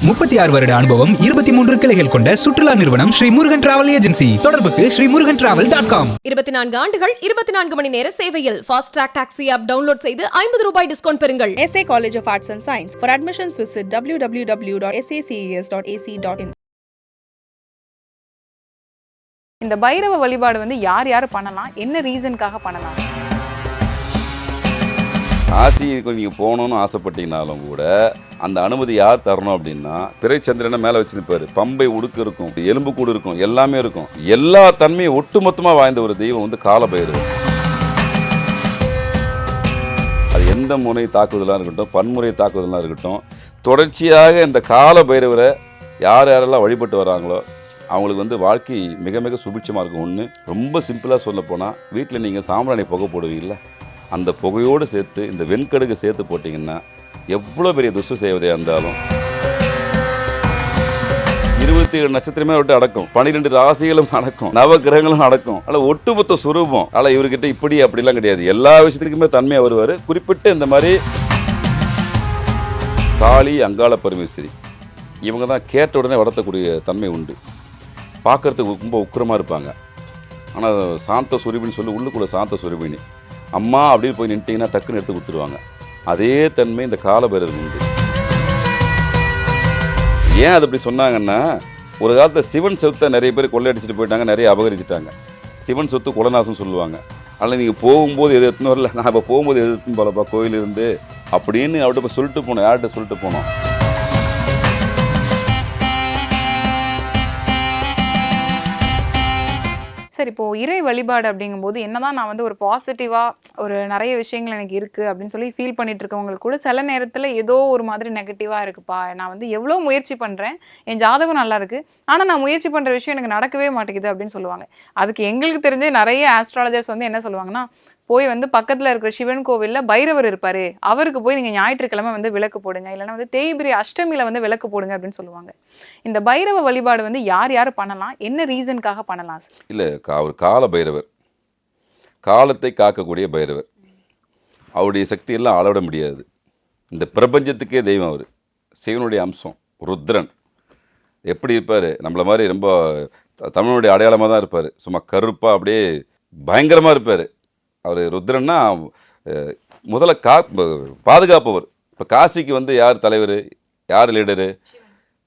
முப்பத்தி ஆறு வருட அனுபவம் இருபத்தி மூன்று கிளைகள் கொண்ட சுற்றுலா நிறுவனம் ஸ்ரீ முருகன் டிராவல் ஏஜென்சி. தொடர்புக்கு Sri Murugan travel dot com. இருபத்தி நான்கு ஆண்டுகள் இருபத்தி நான்கு மணி நேர சேவையில் fast track taxi app download செய்து ஐம்பது ரூபாய் டிஸ்கவுண்ட் பெறுங்கள். SA College of Arts and Science. For admissions, visit www.saces.ac.in. இந்த பைரவ வழிபாடு வந்து யார் யார் பண்ணலாம்? என்ன ரீசனுக்காக பண்ணலாம்? காசிக்கு நீங்கள் போகணும்னு ஆசைப்பட்டீங்கனாலும் கூட அந்த அனுமதி யார் தரணும் அப்படின்னா பிறைச்சந்திரனை மேலே வச்சு பம்பை உடுக்கு இருக்கும் எலும்பு கூடு இருக்கும் எல்லாமே இருக்கும். எல்லா தன்மையும் ஒட்டுமொத்தமாக வாய்ந்த ஒரு தெய்வம் வந்து காலபைரவர். அது எந்த முறை தாக்குதலாக இருக்கட்டும் பன்முறை தாக்குதலாக இருக்கட்டும் தொடர்ச்சியாக இந்த கால பைரவரை யார் யாரெல்லாம் வழிபட்டு வராங்களோ அவங்களுக்கு வந்து வாழ்க்கை மிக மிக சுபிட்சமாக இருக்கும். ஒன்று ரொம்ப சிம்பிளாக சொல்ல போனால் வீட்டில் நீங்கள் சாம்பிராணி புகை போடுவீங்கள அந்த புகையோடு சேர்த்து இந்த வெண்கடுகு சேர்த்து போட்டிங்கன்னா எவ்வளோ பெரிய துஷ்டு செய்வதையாக இருந்தாலும். இருபத்தி ஏழு நட்சத்திரமே விட்டு அடக்கும். பன்னிரெண்டு ராசிகளும் அடக்கும். நவ கிரகங்களும் அடக்கும். அல்ல ஒட்டுமொத்த சுரூபம். அல்ல இவர்கிட்ட இப்படி அப்படிலாம் கிடையாது. எல்லா விஷயத்துக்குமே தன்மையாக வருவார். குறிப்பிட்டு இந்த மாதிரி காளி அங்காள பரமேஸ்வரி இவங்க தான் கேட்ட உடனே வளர்த்தக்கூடிய தன்மை உண்டு. பார்க்கறதுக்கு ரொம்ப உக்கிரமாக இருப்பாங்க. ஆனால் சாந்த சுரூபின்னு சொல்லி உள்ளுக்குள்ள சாந்த சுரூபினி அம்மா அப்படின்னு போய் நின்ட்டிங்கன்னா டக்குன்னு எடுத்து கொடுத்துருவாங்க. அதே தன்மை இந்த காலபைரருக்கு உண்டு. ஏன் அது அப்படி சொன்னாங்கன்னா ஒரு காலத்தில் சிவன் சொத்தை நிறைய பேர் கொள்ளையடிச்சிட்டு போயிட்டாங்க நிறைய அபகரிச்சிட்டாங்க. சிவன் சொத்து குலநாசம் சொல்லுவாங்க. அதனால் நீங்கள் போகும்போது எது எடுத்துன்னு வரல. நான் இப்போ போகும்போது எது எடுத்துன்னு போலப்பா கோயிலிருந்து அப்படின்னு அவர்கிட்ட போய் சொல்லிட்டு போனோம். யார்கிட்ட சொல்லிட்டு போனோம்? சரி இப்போ இறை வழிபாடு அப்படிங்கும்போது என்னதான் நான் வந்து ஒரு பாசிட்டிவாக ஒரு நிறைய விஷயங்கள் எனக்கு இருக்குது அப்படின்னு சொல்லி ஃபீல் பண்ணிட்டு இருக்கவங்களுக்கு கூட சில நேரத்தில் ஏதோ ஒரு மாதிரி நெகட்டிவாக இருக்குப்பா. நான் வந்து எவ்வளோ முயற்சி பண்ணுறேன் என் ஜாதகம் நல்லா இருக்கு ஆனால் நான் முயற்சி பண்ணுற விஷயம் எனக்கு நடக்கவே மாட்டேங்குது அப்படின்னு சொல்லுவாங்க. அதுக்கு எங்களுக்கு தெரிஞ்ச நிறைய ஆஸ்ட்ராலஜர்ஸ் வந்து என்ன சொல்லுவாங்கன்னா போய் வந்து பக்கத்தில் இருக்கிற சிவன் கோவிலில் பைரவர் இருப்பார். அவருக்கு போய் நீங்கள் ஞாயிற்றுக்கிழமை வந்து விளக்கு போடுங்க. இல்லைன்னா வந்து தேய்பிரி அஷ்டமியில் வந்து விளக்கு போடுங்க அப்படின்னு சொல்லுவாங்க. இந்த பைரவ வழிபாடு வந்து யார் யார் பண்ணலாம்? என்ன ரீசனுக்காக பண்ணலாம் இல்லை கா அவர் கால பைரவர். காலத்தை காக்கக்கூடிய பைரவர். அவருடைய சக்தியெல்லாம் அளவிட முடியாது. இந்த பிரபஞ்சத்துக்கே தெய்வம் அவர். சிவனுடைய அம்சம் ருத்ரன். எப்படி இருப்பார்? நம்மள மாதிரி ரொம்ப த- தமிழனுடைய அடையாளமாக தான் இருப்பார். சும்மா கருப்பாக அப்படியே பயங்கரமாக இருப்பார். அவர் ருத்ரன்னா முதல்ல கா பாதுகாப்பவர். இப்போ காசிக்கு வந்து யார் தலைவர்? யார் லீடரு?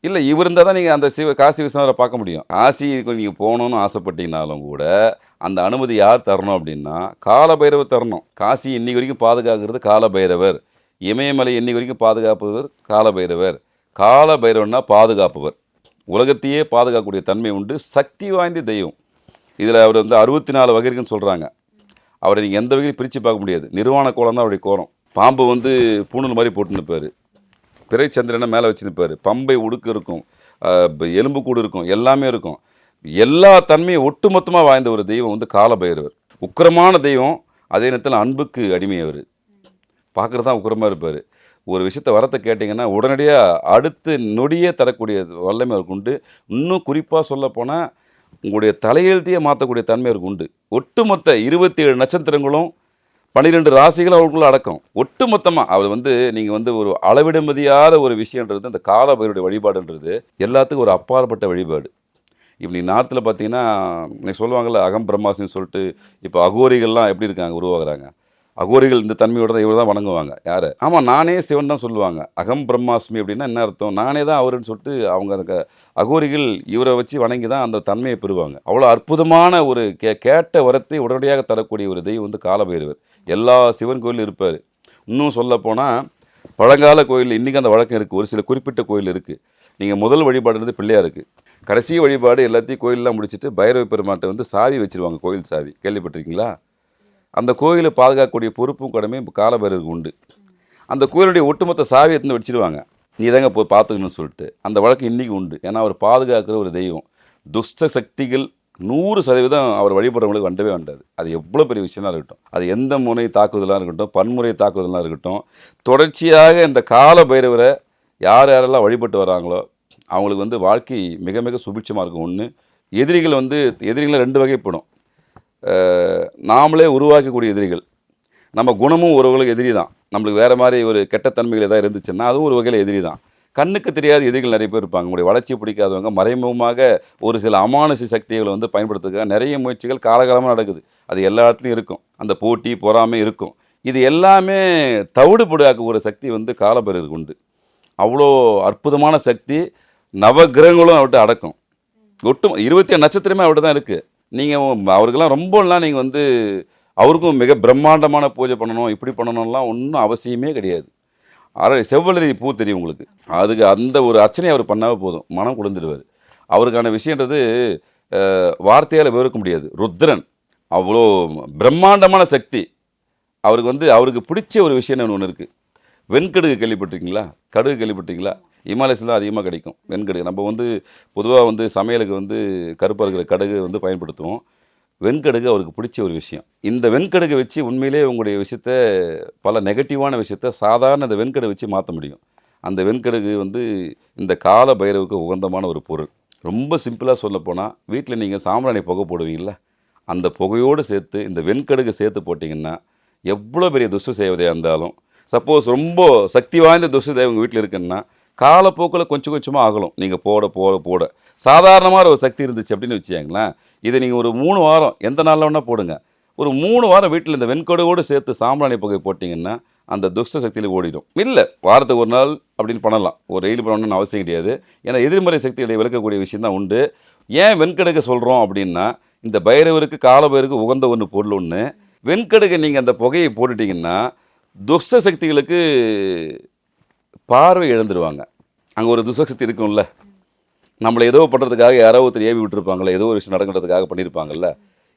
இல்லை இவர் இருந்தால் தான் நீங்கள் அந்த சிவ காசி விஸ்வநாதரை பார்க்க முடியும். காசிக்கு நீங்கள் போகணும்னு ஆசைப்பட்டீங்கனாலும் கூட அந்த அனுமதி யார் தரணும் அப்படின்னா காலபைரவர் தரணும். காசி இன்னைக்கு வரைக்கும் பாதுகாக்கிறது காலபைரவர். இமயமலை இன்னைக்கு வரைக்கும் பாதுகாப்பவர் காலபைரவர். காலபைரவன்னா பாதுகாப்பவர். உலகத்தையே பாதுகாக்கக்கூடிய தன்மை உண்டு. சக்தி வாய்ந்த தெய்வம். இதில் அவர் வந்து அறுபத்தி நாலு வகை இருக்குன்னு சொல்கிறாங்க அவரை நீங்கள் எந்த வகையிலும் பிரித்து பார்க்க முடியாது. நிர்வாண கோலம் தான் அவருடைய கோலம். பாம்பு வந்து பூணல் மாதிரி போட்டு நிற்பார் பிறைச்சந்திரனை மேலே வச்சு நிற்பார் பம்பை உடுக்கு இருக்கும். எலும்பு கூடு இருக்கும். எல்லாமே இருக்கும். எல்லா தன்மையும் ஒட்டுமொத்தமாக வாய்ந்த ஒரு தெய்வம் வந்து காலபைரவர். உக்கிரமான தெய்வம் அதே நேரத்தில் அன்புக்கு அடிமையவர். பார்க்குறது தான் உக்கிரமாக இருப்பார். ஒரு விஷயத்தை வரத்தை கேட்டிங்கன்னா உடனடியாக அடுத்து நொடியே தரக்கூடிய வல்லமை அவருக்கு உண்டு. இன்னும் குறிப்பாக சொல்லப்போனால் உங்களுடைய தலையெழுத்தையே மாற்றக்கூடிய தன்மை அவருக்கு உண்டு. ஒட்டுமொத்த இருபத்தி ஏழு நட்சத்திரங்களும் பன்னிரெண்டு ராசிகள் அவருக்குள்ள அடக்கம். ஒட்டுமொத்தமாக அவர் வந்து நீங்கள் வந்து ஒரு அளவிட முடியாத ஒரு விஷயன்றது அந்த காலபைரவருடைய வழிபாடுன்றது எல்லாத்துக்கும் ஒரு அப்பாற்பட்ட வழிபாடு. இப்போ நீ நார்த்தில் பார்த்தீங்கன்னா இன்னைக்கு சொல்லுவாங்கள்ல அகம் பிரம்மாசின்னு சொல்லிட்டு இப்போ அகோரிகள்லாம் எப்படி இருக்காங்க உருவாகிறாங்க? அகோரிகள் இந்த தன்மையோட தான் இவர் தான் வணங்குவாங்க. யார்? ஆமாம் நானே சிவன் தான் சொல்லுவாங்க. அகம் பிரம்மாஸ்மி அப்படின்னா என்ன அர்த்தம்? நானே தான் அவருன்னு சொல்லிட்டு அவங்க அந்த அகோரிகள் இவரை வச்சு வணங்கி தான் அந்த தன்மையை பெறுவாங்க. அவ்வளோ அற்புதமான ஒரு கே கேட்ட வரத்தை உடனடியாக தரக்கூடிய ஒரு தெய்வம் வந்து காலபைரவர். எல்லா சிவன் கோயிலும் இருப்பார். இன்னும் சொல்லப்போனால் பழங்கால கோயில் இன்றைக்கி அந்த வழக்கம் இருக்குது ஒரு சில குறிப்பிட்ட கோயில் இருக்குது நீங்கள் முதல் வழிபாடுறது இருக்குது கடைசி வழிபாடு எல்லாத்தையும் கோயிலெலாம் முடிச்சுட்டு பைரவ பெருமாட்டை வந்து சாவி வச்சிருவாங்க கோயில் சாவி. கேள்விப்பட்டிருக்கீங்களா? அந்த கோயிலை பாதுகாக்கக்கூடிய பொறுப்பும் கடமையும் இப்போ காலபைரவருக்கு உண்டு. அந்த கோயிலுடைய ஒட்டுமொத்த சாவியை எடுத்து வச்சிருவாங்க நீ தாங்க போய் பார்த்துக்கணும்னு சொல்லிட்டு. அந்த வழக்கு இன்றைக்கி உண்டு. ஏன்னா அவர் பாதுகாக்கிற ஒரு தெய்வம். துஷ்ட சக்திகள் நூறு சதவீதம் அவர் வழிபடுறவங்களுக்கு வண்டவே வேண்டாது. அது எவ்வளோ பெரிய விஷயமா இருக்கட்டும். அது எந்த முனை தாக்குதலாக இருக்கட்டும் பன்முறை தாக்குதலாக இருக்கட்டும் தொடர்ச்சியாக இந்த கால பைரவரை யார் யாரெல்லாம் வழிபட்டு வராங்களோ அவங்களுக்கு வந்து வாழ்க்கை மிக மிக சுபிட்சமாக இருக்கும். ஒன்று எதிரிகள் வந்து எதிரிகளை ரெண்டு வகைப்படும். நாமளே உருவாக்கக்கூடிய எதிரிகள். நம்ம குணமும் ஒரு வகையில் எதிரி தான். நம்மளுக்கு வேறு மாதிரி ஒரு கெட்ட தன்மைகள் ஏதாவது இருந்துச்சுன்னா அதுவும் ஒரு வகையில் எதிரி தான். கண்ணுக்கு தெரியாத எதிரிகள் நிறைய பேர் இருப்பாங்க. உங்களுடைய வளர்ச்சி பிடிக்காதவங்க மறைமுகமாக ஒரு சில அமானுஷ சக்திகளை வந்து பயன்படுத்துக்க நிறைய முயற்சிகள் காலகாலமாக நடக்குது. அது எல்லா இடத்துலையும் இருக்கும். அந்த போட்டி பொறாமை இருக்கும். இது எல்லாமே தவிடுபடியாக்க ஒரு சக்தி வந்து காலபைரவருக்கு உண்டு. அவ்வளோ அற்புதமான சக்தி நவகிரகங்களும் அவர்கிட்ட அடக்கும். ஒட்டும் இருபத்தி ஏழு நட்சத்திரமே அவர்கிட்ட தான் இருக்குது நீங்கள் அவருக்கெல்லாம் ரொம்பலாம் நீங்கள் வந்து அவருக்கும் மிக பிரம்மாண்டமான பூஜை பண்ணணும் இப்படி பண்ணணும்லாம் ஒன்றும் அவசியமே கிடையாது. அரை செவ்வலரி பூ தெரியும் உங்களுக்கு. அதுக்கு அந்த ஒரு அர்ச்சனை அவர் பண்ணாவே போதும். மனம் குளிர்ந்துடுவார். அவருக்கான விஷயன்றது வார்த்தையால் விவரிக்க முடியாது. ருத்ரன் அவ்வளோ பிரம்மாண்டமான சக்தி. அவருக்கு வந்து அவருக்கு பிடிச்ச ஒரு விஷயம் ஒன்று இருக்குது வெண்கடுகு கேள்விப்பட்டிருக்கீங்களா? கடுகு கேள்விப்பட்டிருக்கீங்களா? இமாலயத்தில் தான் அதிகமாக கிடைக்கும் வெண்கடுகு நம்ம வந்து பொதுவாக வந்து சமையலுக்கு வந்து கருப்பாக இருக்கிற கடுகு வந்து பயன்படுத்துவோம். வெண்கடுகு அவருக்கு பிடிச்ச ஒரு விஷயம். இந்த வெண்கடுகு வச்சு உண்மையிலே உங்களுடைய விஷயத்த பல நெகட்டிவான விஷயத்த சாதாரண இந்த வெண்கடுகு வச்சு மாற்ற முடியும். அந்த வெண்கடுகு வந்து இந்த கால பைரவுக்கு உகந்தமான ஒரு பொருள். ரொம்ப சிம்பிளாக சொல்லப்போனால் வீட்டில் நீங்கள் சாம்பிராணி புகை போடுவீங்களா அந்த புகையோடு சேர்த்து இந்த வெண்கடுகு சேர்த்து போட்டிங்கன்னா எவ்வளோ பெரிய துஷ்ட சேவதையாக இருந்தாலும் சப்போஸ் ரொம்ப சக்தி வாய்ந்த துஷ்ட தேவை உங்கள் வீட்டில் இருக்குன்னா காலப்போக்கில் கொஞ்சம் கொஞ்சமாக ஆகலாம் நீங்கள் போட போட போட. சாதாரணமான ஒரு சக்தி இருந்துச்சு அப்படின்னு வச்சுக்கோங்களேன். இதை நீங்கள் ஒரு மூணு வாரம் எந்த நாளில் வேணால் போடுங்க. ஒரு மூணு வாரம் வீட்டில் இந்த வெண்கொடையோடு சேர்த்து சாம்பிராணி புகை போட்டிங்கன்னா அந்த துஷ்ட சக்தியில் ஓடிடும். இல்லை வாரத்துக்கு ஒரு நாள் அப்படின்னு பண்ணலாம். ஒரு ரெயில் பண்ணணும்னு அவசியம் கிடையாது. ஏன்னா எதிர்மறை சக்திகளை விளக்கக்கூடிய விஷயம் தான் உண்டு. ஏன் வெண்கடுக்க சொல்கிறோம் அப்படின்னா இந்த பைரவருக்கு காலபைரவருக்கு உகந்த ஒன்று பொருள் ஒன்று. வெண்கடுக்க நீங்கள் அந்த புகையை போட்டுட்டிங்கன்னா துஷ்ட சக்திகளுக்கு பார்வை இழந்துருவாங்க. அங்கே ஒரு துசக்தி இருக்கும்ல. நம்மளை ஏதோ பண்ணுறதுக்காக யாரோ ஒருத்தர் ஏவி விட்டுருப்பாங்களே ஏதோ ஒரு விஷயம் நடக்கிறதுக்காக பண்ணியிருப்பாங்கல்ல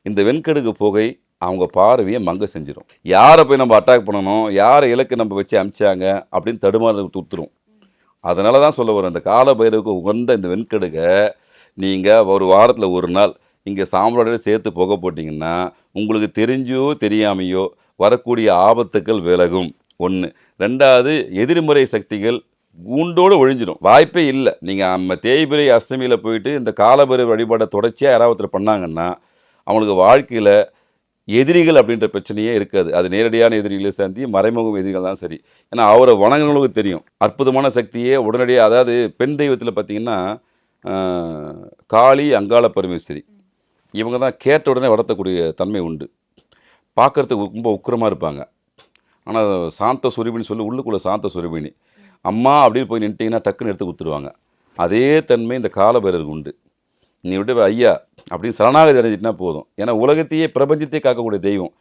இந்த வெண்கடுகு புகை அவங்க பார்வையை மங்க செஞ்சிடும் யாரை போய் நம்ம அட்டாக் பண்ணணும் யாரை இலக்கு நம்ம வச்சு அமிச்சாங்க அப்படின்னு தடுமாறு தூத்துரும். அதனால தான் சொல்ல வரும் இந்த கால பைரவுக்கு உகந்த இந்த வெண்கடுகை நீங்கள் ஒரு வாரத்தில் ஒரு நாள் இங்கே சாம்பலோட சேர்த்து புகை போட்டிங்கன்னா உங்களுக்கு தெரிஞ்சோ தெரியாமையோ வரக்கூடிய ஆபத்துக்கள் விலகும். ஒன்று ரெண்டாவது எதிர்மறை சக்திகள் கூண்டோடு ஒழிஞ்சிடும். வாய்ப்பே இல்லை. நீங்கள் நம்ம தேய்பிரை அஷ்டமியில் போயிட்டு இந்த காலபைரவ வழிபாடை தொடர்ச்சியாக யாராவது பண்ணாங்கன்னா அவங்களுக்கு வாழ்க்கையில் எதிரிகள் அப்படின்ற பிரச்சனையே இருக்காது. அது நேரடியான எதிரிகளையும் சேர்ந்து மறைமுகம் எதிரிகள் தான் சரி. ஏன்னா அவரை வணங்கினவங்களுக்கு தெரியும். அற்புதமான சக்தியே உடனடியாக அதாவது பெண் தெய்வத்தில் பார்த்திங்கன்னா காளி அங்காள பரமேஸ்வரி. இவங்க தான் கேட்ட உடனே வளர்த்தக்கூடிய தன்மை உண்டு. பார்க்கறதுக்கு ரொம்ப உக்கிரமாக இருப்பாங்க. ஆனால் சாந்த சுரபின்னு சொல்லி உள்ளுக்குள்ளே சாந்த சுரபினி அம்மா அப்படின்னு போய் நின்ட்டிங்கன்னா டக்குன்னு எடுத்து கொடுத்துருவாங்க அதே தன்மை இந்த காலபைரருக்கு உண்டு. நீ விட்டு ஐயா அப்படின்னு சரணாகதி அடைஞ்சிட்டுனா போதும். ஏன்னா உலகத்தையே பிரபஞ்சத்தையே காக்கக்கூடிய தெய்வம்.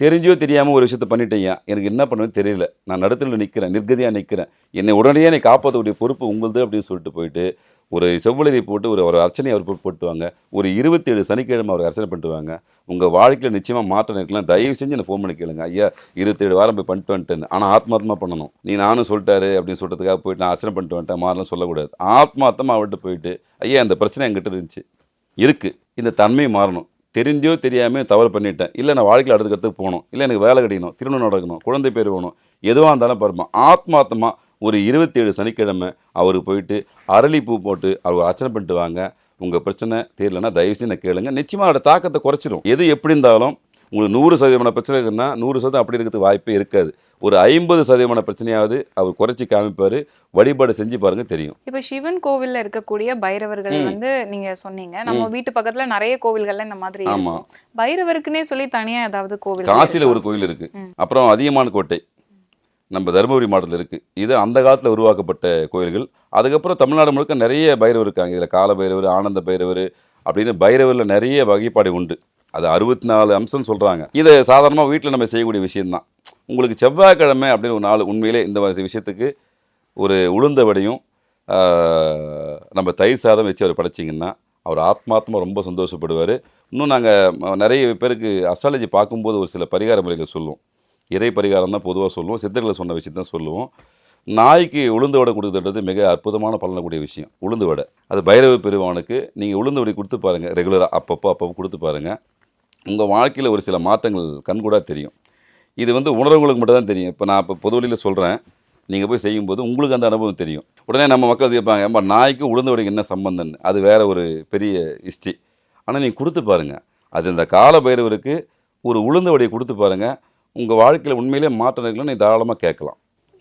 தெரிஞ்சோ தெரியாமல் ஒரு விஷயத்த பண்ணிட்டேங்க. எனக்கு என்ன பண்ணுவேன்னு தெரியல. நான் நடுத்தில் நிற்கிறேன் நிர்கதியாக நிற்கிறேன் என்னை உடனடியே நீ காப்பாற்றக்கூடிய பொறுப்பு உங்களுது அப்படின்னு சொல்லிட்டு போயிட்டு ஒரு செவ்வழி போட்டு ஒரு ஒரு அர்ச்சனை அவர் போட்டு போட்டுவாங்க. ஒரு இருபத்தேழு சனிக்கிழமை அவர் அர்ச்சனை பண்ணிட்டுவாங்க உங்கள் வாழ்க்கையில் நிச்சயமாக மாற்றம் இருக்கலாம். தயவு செஞ்சு எனக்கு ஃபோன் பண்ணி கேளுங்க. ஐயா இருபத்தேழு வாரம் போய் பண்ணிட்டு வந்துட்டேன் ஆனால் ஆத்மார்த்தமாக பண்ணணும். நீ நானும் சொல்லிட்டாரு அப்படின்னு சொல்கிறதுக்காக போயிட்டு நான் அர்ச்சனை பண்ணிட்டு வந்துட்டேன். மாறலாம் சொல்லக்கூடாது. ஆத்மார்த்தமாக அவர்கிட்ட போயிட்டு ஐயா அந்த பிரச்சனை என்கிட்ட இருந்துச்சு. இருக்குது இந்த தன்மை மாறணும். தெரிஞ்சோ தெரியாமல் தவறு பண்ணிட்டேன். இல்லை நான் வாழ்க்கையில் அடுத்த கட்டத்துக்கு போகணும். இல்லை எனக்கு வேலை கிடைக்கணும் திருமணம் நடக்கணும் குழந்தை பேர் வேணும் எதுவாக இருந்தாலும் பாருமா ஆத்மாத்தமாக ஒரு இருபத்தேழு சனிக்கிழமை அவருக்கு போயிட்டு அரளிப்பூ போட்டு அவர் அர்ச்சனை பண்ணிட்டு வாங்க. உங்கள் பிரச்சனை தெரியலன்னா தயவுசெய்து நான் கேளுங்க. நிச்சயமாக அதோட தாக்கத்தை குறைச்சிடும் எது எப்படி இருந்தாலும் உங்களுக்கு நூறு சதவீதமான பிரச்சனை இருக்குன்னா நூறு சதவீதம் அப்படி இருக்கிறதுக்கு வாய்ப்பே இருக்காது. ஒரு ஐம்பது சதவீதமான பிரச்சனையாவது அவர் குறைச்சி காமிப்பார் வழிபாடு செஞ்சு பாருங்க தெரியும். இப்போ சிவன் கோவில்ல இருக்கக்கூடிய பைரவர்கள் வந்து நீங்க சொன்னீங்க. நம்ம வீட்டு பக்கத்துல நிறைய கோவில்கள்ல இந்த மாதிரி ஆமா. இருக்கும். பைரவருக்குனே சொல்லி தனியா ஏதாவது கோவில் காசியில் ஒரு கோயில் இருக்குது ம். அப்புறம் அதியமான் கோட்டை. நம்ம தருமபுரி மாவட்டத்தில் இருக்குது இது அந்த காலத்தில் உருவாக்கப்பட்ட கோயில்கள். அதுக்கப்புறம் தமிழ்நாடு முழுக்க நிறைய பைரவர் இருக்காங்க. இதில் கால பைரவர் ஆனந்த பைரவர் அப்படின்னு பைரவரில் நிறைய வகைப்பாடு உண்டு. அது அறுபத்தி நாலு அம்சம்னு சொல்கிறாங்க இதை சாதாரணமாக வீட்டில் நம்ம செய்யக்கூடிய விஷயந்தான் உங்களுக்கு செவ்வாய்க்கிழமை அப்படின்னு ஒரு நாள் உண்மையிலே இந்த மாதிரி விஷயத்துக்கு ஒரு உளுந்த வடையும் நம்ம தயிர் சாதம் வச்சு அவர் படைச்சிங்கன்னா அவர் ஆத்மாத்மா ரொம்ப சந்தோஷப்படுவார். இன்னும் நாங்கள் நிறைய பேருக்கு அஸ்ட்ராலஜி பார்க்கும்போது ஒரு சில பரிகார முறைகள் சொல்லுவோம். இறை பரிகாரம் தான் பொதுவாக சொல்லுவோம். சித்தர்களை சொன்ன விஷயம் தான் சொல்லுவோம். நாய்க்கு உளுந்து வடை கொடுக்குறது மிக அற்புதமான பலனக்கூடிய விஷயம். உளுந்து வடை. அது பைரவ பெருவானுக்கு நீங்கள் உளுந்து வடை கொடுத்து பாருங்கள் ரெகுலராக அப்பப்போ அப்பப்போ கொடுத்து பாருங்கள் உங்கள் வாழ்க்கையில் ஒரு சில மாற்றங்கள் கண்கூடாக தெரியும். இது வந்து உணர்வுகளுக்கு மட்டும் தான் தெரியும். இப்போ நான் இப்போ பொது வழியில் சொல்கிறேன் நீங்கள் போய் செய்யும்போது உங்களுக்கு அந்த அனுபவம் தெரியும். உடனே நம்ம மக்கள் கேட்பாங்க ஏமா நாய்க்கும் உளுந்தவடிக்கு என்ன சம்பந்தம்னு? அது வேற ஒரு பெரிய ஹிஸ்ட்ரி ஆனால் நீங்கள் கொடுத்து பாருங்கள் அது இந்த கால பைரவருக்கு ஒரு உளுந்தவடியை கொடுத்து பாருங்கள் உங்கள் வாழ்க்கையில் உண்மையிலே மாற்றம் இருக்குன்னு நீ தாராளமாக கேட்கலாம்.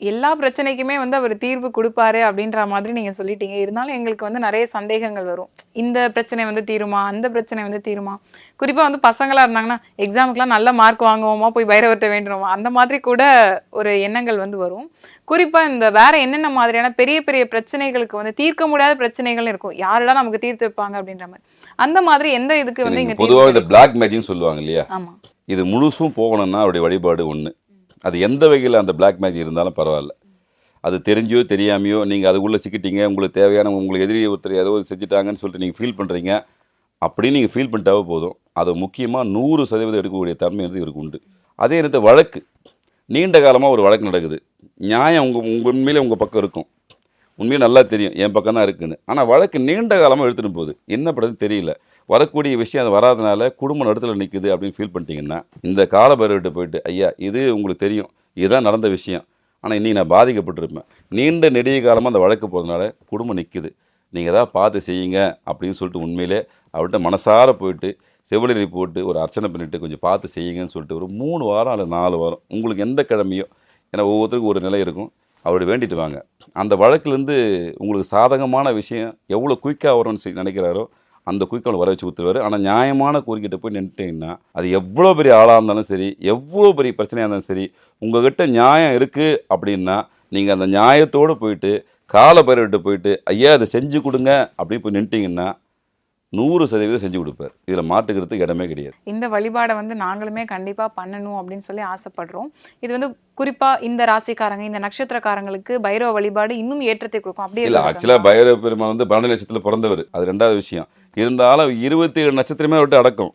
எல்லா பிரச்சனைக்குமே வந்து அவர் தீர்வு கொடுப்பாரு அப்படின்ற மாதிரி நீங்க சொல்லிட்டீங்க. இருந்தாலும் எங்களுக்கு வந்து நிறைய சந்தேகங்கள் வரும். இந்த பிரச்சனை வந்து தீருமா? அந்த பிரச்சனை வந்து தீருமா? குறிப்பா வந்து பசங்களா இருந்தாங்கன்னா எக்ஸாமுக்குலாம் நல்ல மார்க் வாங்குவோமா? போய் பைரவர்கிட்ட வேண்டுவோமா அந்த மாதிரி கூட ஒரு எண்ணங்கள் வந்து வரும். குறிப்பா இந்த வேற என்னென்ன மாதிரியான பெரிய பெரிய பிரச்சனைகளுக்கு வந்து தீர்க்க முடியாத பிரச்சனைகள் இருக்கும். யாரெல்லாம் நமக்கு தீர்த்து வைப்பாங்க அப்படின்ற மாதிரி. அந்த மாதிரி எந்த இதுக்கு வந்து பொதுவாக இந்த பிளாக் மேஜிக்னு சொல்லுவாங்க இல்லையா? ஆமா. இது முழுசும் போகணும்னா அவருடைய வழிபாடு ஒன்று அது எந்த வகையில் அந்த பிளாக் மேஜிக் இருந்தாலும் பரவாயில்ல. அது தெரிஞ்சோ தெரியாமையோ நீங்கள் அதுக்குள்ளே சிக்கிட்டீங்க உங்களுக்கு தேவையான உங்களுக்கு எதிரி ஒருத்தர் ஏதோ ஒரு செஞ்சுட்டாங்கன்னு சொல்லிட்டு நீங்கள் ஃபீல் பண்ணுறீங்க அப்படின்னு நீங்கள் ஃபீல் பண்ணிட்டாவே போதும். அது முக்கியமாக நூறு சதவீதம் எடுக்கக்கூடிய தன்மை வந்து இவருக்கு உண்டு. அதே நேரத்தை வழக்கு. நீண்ட காலமாக ஒரு வழக்கு நடக்குது. நியாயம் உங்கள் உங்கள் உண்மையிலே உங்கள் பக்கம் இருக்கும். உண்மையிலே நல்லா தெரியும் என் பக்கம் தான் இருக்குன்னு. ஆனால் வழக்கு நீண்ட காலமாக எடுத்துகிட்டு போகுது. என்ன பண்ணுறது தெரியல. வரக்கூடிய விஷயம் அது வராதனால குடும்ப நடுத்தில் நிற்குது அப்படின்னு ஃபீல் பண்ணிட்டீங்கன்னா இந்த காலபைரவர்கிட்ட போயிட்டு ஐயா இது உங்களுக்கு தெரியும். இதுதான் நடந்த விஷயம். ஆனால் இன்றைக்கி நான் பாதிக்கப்பட்டிருப்பேன். நீண்ட நெடிய காலமாக அந்த வழக்கு போகிறதுனால குடும்பம் நிற்குது நீங்கள் ஏதாவது பார்த்து செய்யுங்க அப்படின்னு சொல்லிட்டு உண்மையிலே அவர்கிட்ட மனசார போயிட்டு செவிலி போட்டு ஒரு அர்ச்சனை பண்ணிவிட்டு கொஞ்சம் பார்த்து செய்யுங்கன்னு சொல்லிட்டு ஒரு மூணு வாரம் அல்லது நாலு வாரம் உங்களுக்கு எந்த கிழமையோ ஏன்னா ஒவ்வொருத்தருக்கும் ஒரு நிலை இருக்கும். அவர்கிட்ட வேண்டிட்டு வாங்க. அந்த வழக்குலேருந்து உங்களுக்கு சாதகமான விஷயம் எவ்வளோ குயிக்காக வரும்னு நினைக்கிறாரோ அந்த குயிக்கால் வர வச்சு கொடுத்துருவாரு ஆனால் நியாயமான கோரிக்கிட்ட போய் நின்றுட்டீங்கன்னா அது எவ்வளோ பெரிய ஆளாக இருந்தாலும் சரி எவ்வளோ பெரிய பிரச்சனையாக இருந்தாலும் சரி உங்கள்கிட்ட நியாயம் இருக்குது அப்படின்னா நீங்கள் அந்த நியாயத்தோடு போயிட்டு காலபைரவர்கிட்ட போயிட்டு ஐயா அதை செஞ்சு கொடுங்க அப்படின்னு போய் நின்றுட்டீங்கன்னா நூறு சதவீதம் செஞ்சு கொடுப்பார். இதில் மாட்டுக்கிறதுக்கு இடமே கிடையாது. இந்த வழிபாடை வந்து நாங்களுமே கண்டிப்பா பண்ணணும் அப்படின்னு சொல்லி ஆசைப்படுறோம். இது வந்து குறிப்பா இந்த ராசிக்காரங்க இந்த நட்சத்திரக்காரங்களுக்கு பைரவ வழிபாடு இன்னும் ஏற்றத்தை கொடுக்கும். அப்படியே இல்லை? ஆக்சுவலாக பைரவ பெருமாள் வந்து பன்னெண்டு லட்சத்தில் பிறந்தவர். அது ரெண்டாவது விஷயம். இருந்தாலும் இருபத்தி ஏழு நட்சத்திரமே விட்டு அடக்கம்.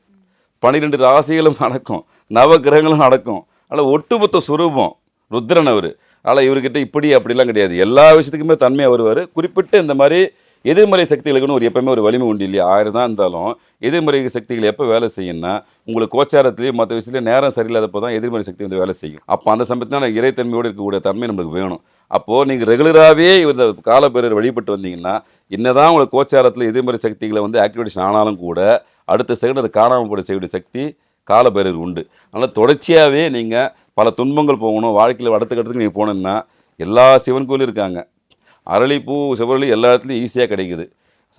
பன்னிரெண்டு ராசிகளும் அடக்கம். நவ கிரகங்களும் அடக்கம். அதில் ஒட்டுமொத்த சுரூபம் ருத்ரன் அவர். ஆனால் இவர்கிட்ட இப்படி அப்படிலாம் கிடையாது. எல்லா விஷயத்துக்குமே தன்மையாக வருவார். குறிப்பிட்ட இந்த மாதிரி எதிர்மறை சக்திகளுக்குன்னு ஒரு எப்பவுமே ஒரு வலிமை உண்டு இல்லையா? ஆயிரம் தான் இருந்தாலும் எதிர்மறை சக்திகள் எப்போ வேலை செய்யும்னா உங்களுக்கு கோச்சாரத்துலேயும் மற்ற விஷயத்துலையும் நேரம் சரியில்லாதப்போ தான் எதிர்மறை சக்தி வந்து வேலை செய்யும். அப்போ அந்த சமயத்தில் இறைத்தன்மையோடு இருக்கக்கூடிய தன்மை நம்மளுக்கு வேணும். அப்போது நீங்கள் ரெகுலராகவே இந்த காலப்பேரர் வழிபட்டு வந்தீங்கன்னா என்னதான் உங்களுக்கு கோச்சாரத்தில் எதிர்மறை சக்திகளை வந்து ஆக்டிவேஷன் ஆனாலும் கூட அடுத்த செகண்ட் அது காணாமல் போட செய்யக்கூடிய சக்தி காலபைரவர் உண்டு. அதனால் தொடர்ச்சியாகவே நீங்கள் பல துன்பங்கள் போகணும் வாழ்க்கையில் அடுத்த கட்டத்துக்கு நீங்கள் போனோம்னா எல்லா சிவன் கோயிலும் இருக்காங்க. அரளிப்பூ செவ்வரளி எல்லா இடத்துலையும் ஈஸியாக கிடைக்குது.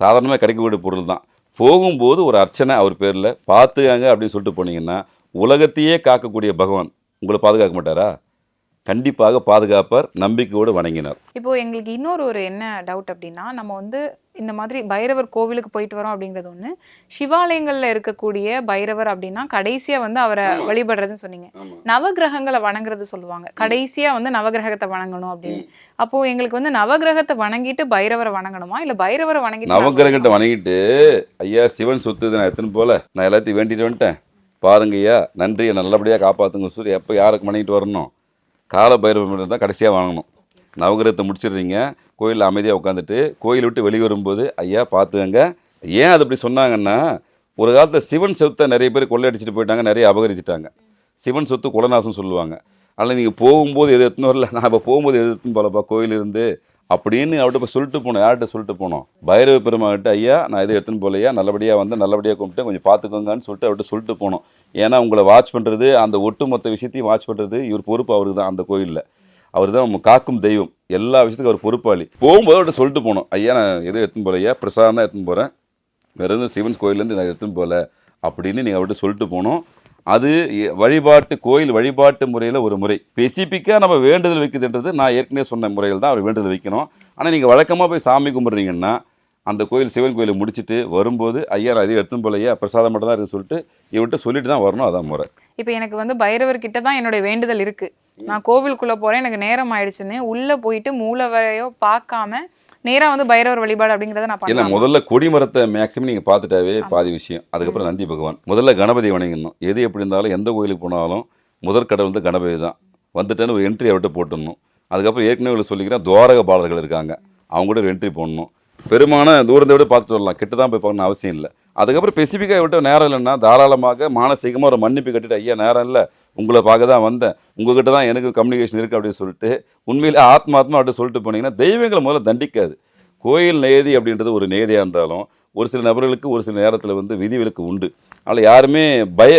சாதாரணமாக கிடைக்கக்கூடிய பொருள் தான். போகும்போது ஒரு அர்ச்சனை அவர் பேரில் பார்த்துக்காங்க அப்படின்னு சொல்லிட்டு போனீங்கன்னா உலகத்தையே காக்கக்கூடிய பகவான் உங்களை பாதுகாக்க மாட்டாரா? கண்டிப்பாக பாதுகாப்பார் நம்பிக்கையோடு வணங்கினார். இப்போ எங்களுக்கு இன்னொரு ஒரு என்ன டவுட் அப்படின்னா நம்ம வந்து இந்த மாதிரி பைரவர் கோவிலுக்கு போயிட்டு வரோம் அப்படிங்கிறது ஒண்ணு. சிவாலயங்கள்ல இருக்கக்கூடிய பைரவர் அப்படின்னா கடைசியா வந்து அவரை வழிபடுறதுன்னு சொன்னீங்க. நவகிரகங்களை வணங்குறது சொல்லுவாங்க. கடைசியா வந்து நவகிரகத்தை வணங்கணும் அப்படின்னு. அப்போ எங்களுக்கு வந்து நவகிரகத்தை வணங்கிட்டு பைரவரை வணங்கணுமா? இல்ல பைரவரை வணங்கிட்டு நவகிரகத்தை வணங்கிட்டு ஐயா சிவன் சொத்து நான் எத்தனை போல. நான் எல்லாத்தையும் வேண்டிட்டு வந்துட்டேன். பாருங்க ஐயா நன்றி என்னை நல்லபடியாக காப்பாற்றுங்க சொல்லி எப்போ யாருக்கு வணங்கிட்டு வரணும்? கால பைரவர் தான் கடைசியாக வாங்கணும். நவகிரகத்தை முடிச்சிடுறீங்க. கோயிலில் அமைதியாக உட்காந்துட்டு கோயிலை விட்டு வெளியே வரும்போது ஐயா பார்த்துக்கங்க. ஏன் அது அப்படி சொன்னாங்கன்னா ஒரு காலத்தில் சிவன் சொத்தை நிறைய பேர் கொள்ளையடிச்சிட்டு போயிட்டாங்க நிறைய அபகரிச்சிட்டாங்க. சிவன் சொத்து குலநாசம் சொல்லுவாங்க. அதனால் நீங்கள் போகும்போது எது எடுத்துன்னு வரல. நான் இப்போ போகும்போது எது எடுத்துன்னு போலப்பா கோயிலிருந்து அப்படின்னு அவர்கிட்ட போய் சொல்லிட்டு போனோம். யார்கிட்ட சொல்லிட்டு போனோம்? பைரவ பெருமாகிட்ட ஐயா நான் இதை எடுத்துன்னு போகலையா? நல்லபடியாக வந்து நல்லபடியாக கும்பிட்டு கொஞ்சம் பார்த்துக்கோங்கன்னு சொல்லிட்டு அவர்கிட்ட சொல்லிட்டு போனோம். ஏன்னா உங்களை வாட்ச் பண்ணுறது அந்த ஒட்டுமொத்த விஷயத்தையும் வாட்ச் பண்ணுறது இவர் பொறுப்பு அவருக்கு தான் அந்த கோயிலில். அவர் தான் காக்கும் தெய்வம். எல்லா விஷயத்துக்கும் அவர் பொறுப்பாளி. போகும்போது அவர்கிட்ட சொல்லிட்டு போனோம். ஐயா நான் எதுவும் எடுத்துன்னு போலையா பிரசாதம் தான் எடுத்துன்னு போகிறேன் வேறு எதுவும் சிவன் கோயிலேருந்து நான் எடுத்துன்னு போகல. அப்படின்னு நீங்கள் அவர்கிட்ட சொல்லிட்டு போனோம். அது எ- வழிபாட்டு கோயில் வழிபாட்டு முறையில் ஒரு முறை. ஸ்பெசிஃபிக்காக நம்ம வேண்டுதல் வைக்குதுன்றது நான் ஏற்கனவே சொன்ன முறையில் தான் அவர் வேண்டுதல் வைக்கணும். ஆனால் நீங்கள் வழக்கமாக போய் சாமி கும்பிட்றீங்கன்னா அந்த கோயில் சிவன் கோயிலை முடிச்சுட்டு வரும்போது ஐயா நான் எடுத்தும் எடுத்துன்னு பிரசாதம் மட்டும் தான் இருக்குன்னு சொல்லிட்டு இவர்கிட்ட சொல்லிட்டு தான் வரணும் அதான் முறை. இப்போ எனக்கு வந்து பைரவர்கிட்ட தான் என்னுடைய வேண்டுதல் இருக்குது நான் கோவிலுக்குள்ளே போகிறேன் எனக்கு நேரம் ஆயிடுச்சுன்னு உள்ளே போயிட்டு மூலவரையோ பார்க்காம நேரா வந்து பைரவர் வழிபாடு அப்படிங்கறத நான் இல்லை முதல்ல கொடிமரத்தை மேக்ஸிமம் நீங்கள் பார்த்துட்டாவே பாதி விஷயம். அதுக்கப்புறம் நந்தி பகவான். முதல்ல கணபதி வணங்கணும். எது எப்படி இருந்தாலும் எந்த கோயிலுக்கு போனாலும் முதற் கடவுள் வந்து கணபதி தான். வந்துட்டேன்னு ஒரு என்ட்ரி அவர்கிட்ட போட்டுடணும். அதுக்கப்புறம் ஏற்கனவே சொல்லிக்கிறேன் துவாரக பாலர்கள் இருக்காங்க. அவங்க கூட ஒரு என்ட்ரி போடணும். பெருமான தூரத்தை விட பார்த்துட்டு வரலாம். கிட்ட தான் போய் பார்க்கணும் அவசியம் இல்லை. அதுக்கப்புறம் ஸ்பெசிஃபிக்காக விட்ட நேரம் இல்லைன்னா தாராளமாக மானசீகமாக ஒரு மன்னிப்பு கட்டிட்டு ஐயா நேரம் இல்லை. உங்களை பார்க்க தான் வந்தேன். உங்ககிட்ட தான் எனக்கு கம்யூனிகேஷன் இருக்குது அப்படின்னு சொல்லிட்டு உண்மையிலே ஆத்மாத்மா அப்படி சொல்லிட்டு போனீங்கன்னா தெய்வங்களை முதல்ல தண்டிக்காது. கோயில் நேதி அப்படின்றது ஒரு நேதியாக இருந்தாலும் ஒரு சில நபர்களுக்கு ஒரு சில நேரத்தில் வந்து விதிவிலக்கு உண்டு. அதனால் யாருமே பய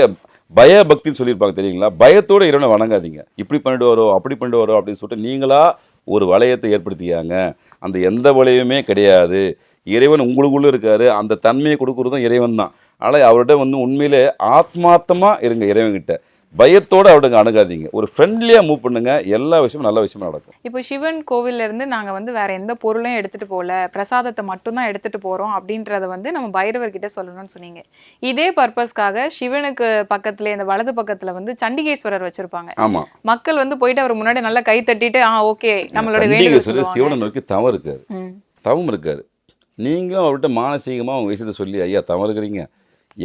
பய பக்தின்னு சொல்லியிருப்பாங்க தெரியுங்களா? பயத்தோடு இறைவனை வணங்காதீங்க. இப்படி பண்ணிடுவாரோ அப்படி பண்ணிடுவாரோ அப்படின்னு சொல்லிட்டு நீங்களாக ஒரு வளையத்தை ஏற்படுத்தியாங்க. அந்த எந்த வளையமே கிடையாது. இறைவன் உங்களுக்குள்ளே இருக்கார். அந்த தன்மையை கொடுக்குறதும் இறைவன் தான். ஆனால் அவர்கிட்ட வந்து உண்மையிலே ஆத்மார்த்தமாக இருங்க இறைவன்கிட்ட. பயத்தோட அவர்கிட்ட அணுகாதீங்க. ஒரு ஃப்ரெண்ட்லியாக மூவ் பண்ணுங்க. எல்லா விஷயமும் நல்ல விஷயமா நடக்கும். இப்போ சிவன் கோவில்ல இருந்து நாங்க வந்து வேற எந்த பொருளையும் எடுத்துட்டு போகல. பிரசாதத்தை மட்டும்தான் எடுத்துட்டு போறோம் அப்படின்றத வந்து நம்ம பைரவர்கிட்ட சொல்லணும்னு சொன்னீங்க. இதே பர்பஸ்க்காக சிவனுக்கு பக்கத்துல இந்த வலது பக்கத்துல வந்து சண்டிகேஸ்வரர் வச்சிருப்பாங்க. ஆமா. மக்கள் வந்து போயிட்டு அவர் முன்னாடி நல்லா கை தட்டிட்டு ஆ ஓகே நம்மளோட சண்டிகேஸ்வரர் சிவனை. நோக்கி தவம் இருக்காரு. தவம் இருக்காரு. நீங்களும் அவர்கிட்ட மானசீகமாக உங்கள் விஷயத்தை சொல்லி ஐயா தவம் இருக்கிறீங்க.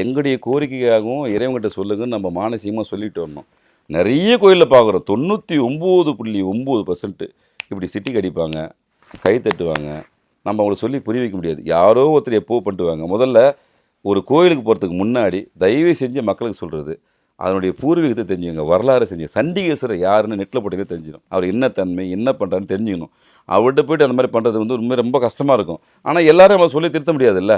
எங்களுடைய கோரிக்கையாகவும் இறைவங்கிட்ட சொல்லுங்கன்னு நம்ம மானசீகமாக சொல்லிட்டு வரணும். நிறைய கோயிலில் பார்க்குறோம் தொண்ணூற்றி ஒம்பது புள்ளி ஒம்பது பர்சன்ட்டு இப்படி சிட்டி கடிப்பாங்க கை தட்டுவாங்க. நம்ம அவங்களை சொல்லி புரிய வைக்க முடியாது. யாரோ ஒருத்தர் எப்போ பண்ணுவாங்க முதல்ல ஒரு கோயிலுக்கு போகிறதுக்கு முன்னாடி தயவு செஞ்சு மக்களுக்கு சொல்கிறது அதனுடைய பூர்வீகத்தை தெரிஞ்சுக்கங்க வரலாறு செஞ்சு சண்டிகேஸ்வரர் யாருன்னு நெட்டில் போட்டு தெரிஞ்சிடும். அவர் என்ன தன்மை என்ன பண்ணுறாருன்னு தெரிஞ்சுக்கணும். அவர்கிட்ட போயிட்டு அந்த மாதிரி பண்ணுறது வந்து உண்மை ரொம்ப கஷ்டமாக இருக்கும். ஆனால் எல்லோரும் நம்ம சொல்லி திருத்த முடியாதுல்ல?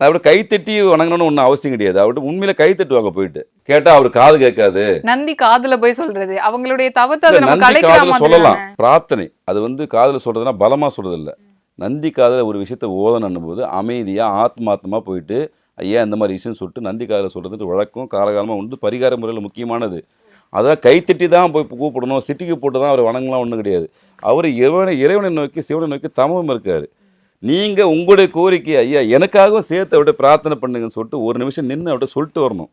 அவர்கிட்ட கைத்தட்டி வணங்கணும்னு ஒன்றும் அவசியம் கிடையாது. அவர்கிட்ட உண்மையில கை தட்டுவாங்க போயிட்டு. கேட்டால் அவர் காது கேட்காது. நந்தி காதுல போய் சொல்றது. அவங்களுடைய தவத்தை நந்தி காதுல சொல்லலாம். தானே. பிரார்த்தனை. அது வந்து காதுல சொல்றதுன்னா பலமா சொல்றது இல்ல நந்தி காதுல ஒரு விஷயத்த ஓதணும் போது அமைதியா ஆத்மார்த்தமா போயிட்டு ஐயா இந்த மாதிரி விஷயம் சொல்லிட்டு நந்தி காதுல சொல்றது வழக்கம் காலகாலமா உண்டு பரிகார முறையில் முக்கியமானது. அதான் கைத்தட்டி தான் போய் கூப்பிடணும். சிட்டிக்கு போட்டு தான் அவர் வணங்கலாம் ஒன்றும் கிடையாது. அவர் இறைவனை இறைவனை நோக்கி சிவனை நோக்கி தமம் இருக்காரு. நீங்கள் உங்களுடைய கோரிக்கை ஐயா எனக்காகவும் சேர்த்து அவர்கிட்ட பிரார்த்தனை பண்ணுங்கன்னு சொல்லிட்டு ஒரு நிமிஷம் நின்று அவர்கிட்ட சொல்லிட்டு வரணும்.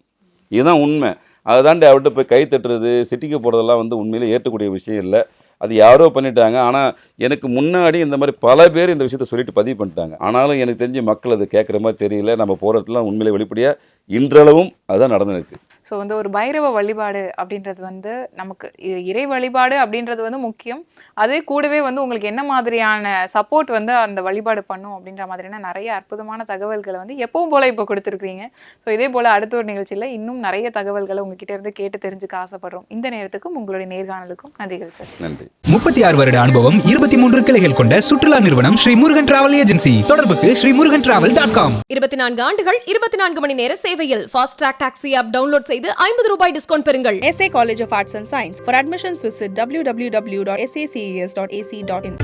இதுதான் உண்மை. அதுதாண்டி அவர்கிட்ட போய் கை தட்டுறது சிட்டிக்கு போகிறதெல்லாம் வந்து உண்மையிலே ஏற்றக்கூடிய விஷயம் இல்லை. அது யாரோ பண்ணிட்டாங்க. ஆனால் எனக்கு முன்னாடி இந்த மாதிரி பல பேர் இந்த விஷயத்த சொல்லிட்டு பதிவு பண்ணிட்டாங்க. ஆனாலும் எனக்கு தெரிஞ்சு மக்கள் அது கேட்குற மாதிரி தெரியல. நம்ம போகிறதுலாம் உண்மையிலே வெளிப்படையாக இன்றளவும் அதுதான் நடந்துருக்கு. ஸோ வந்து ஒரு பைரவ வழிபாடு அப்படின்றது வந்து நமக்கு இறை வழிபாடு அப்படின்றது வந்து முக்கியம். அதே கூடவே வந்து உங்களுக்கு என்ன மாதிரியான சப்போர்ட் வந்து அந்த வழிபாடு பண்ணும் அப்படின்ற மாதிரியான நிறைய அற்புதமான தகவல்களை வந்து எப்பவும் போல இப்போ கொடுத்துருக்கீங்க ஸோ இதே போல அடுத்த ஒரு நிகழ்ச்சியில் இன்னும் நிறைய தகவல்களை உங்ககிட்ட இருந்து கேட்டு தெரிஞ்சுக்க ஆசைப்படுறோம். இந்த நேரத்துக்கும் உங்களுடைய நேர்காணலுக்கும் நன்றிகள் சார். நன்றி. முப்பத்தி ஆறு வருட அனுபவம் இருபத்தி மூன்று கிளைகள் கொண்ட சுற்றுலா நிறுவனம் ஸ்ரீ முருகன் டிராவல் ஏஜென்சி. தொடர்புக்கு Sri Murugan travel dot com. இருபத்தி நான்கு ஆண்டுகள் இருபத்தி நான்கு மணி நேர சேவையில் fast track taxi app download செய்து ஐம்பது ரூபாய் டிஸ்கவுண்ட் பெறுங்கள் SA College of Arts and Science. For admissions, visit www.saces.ac.in.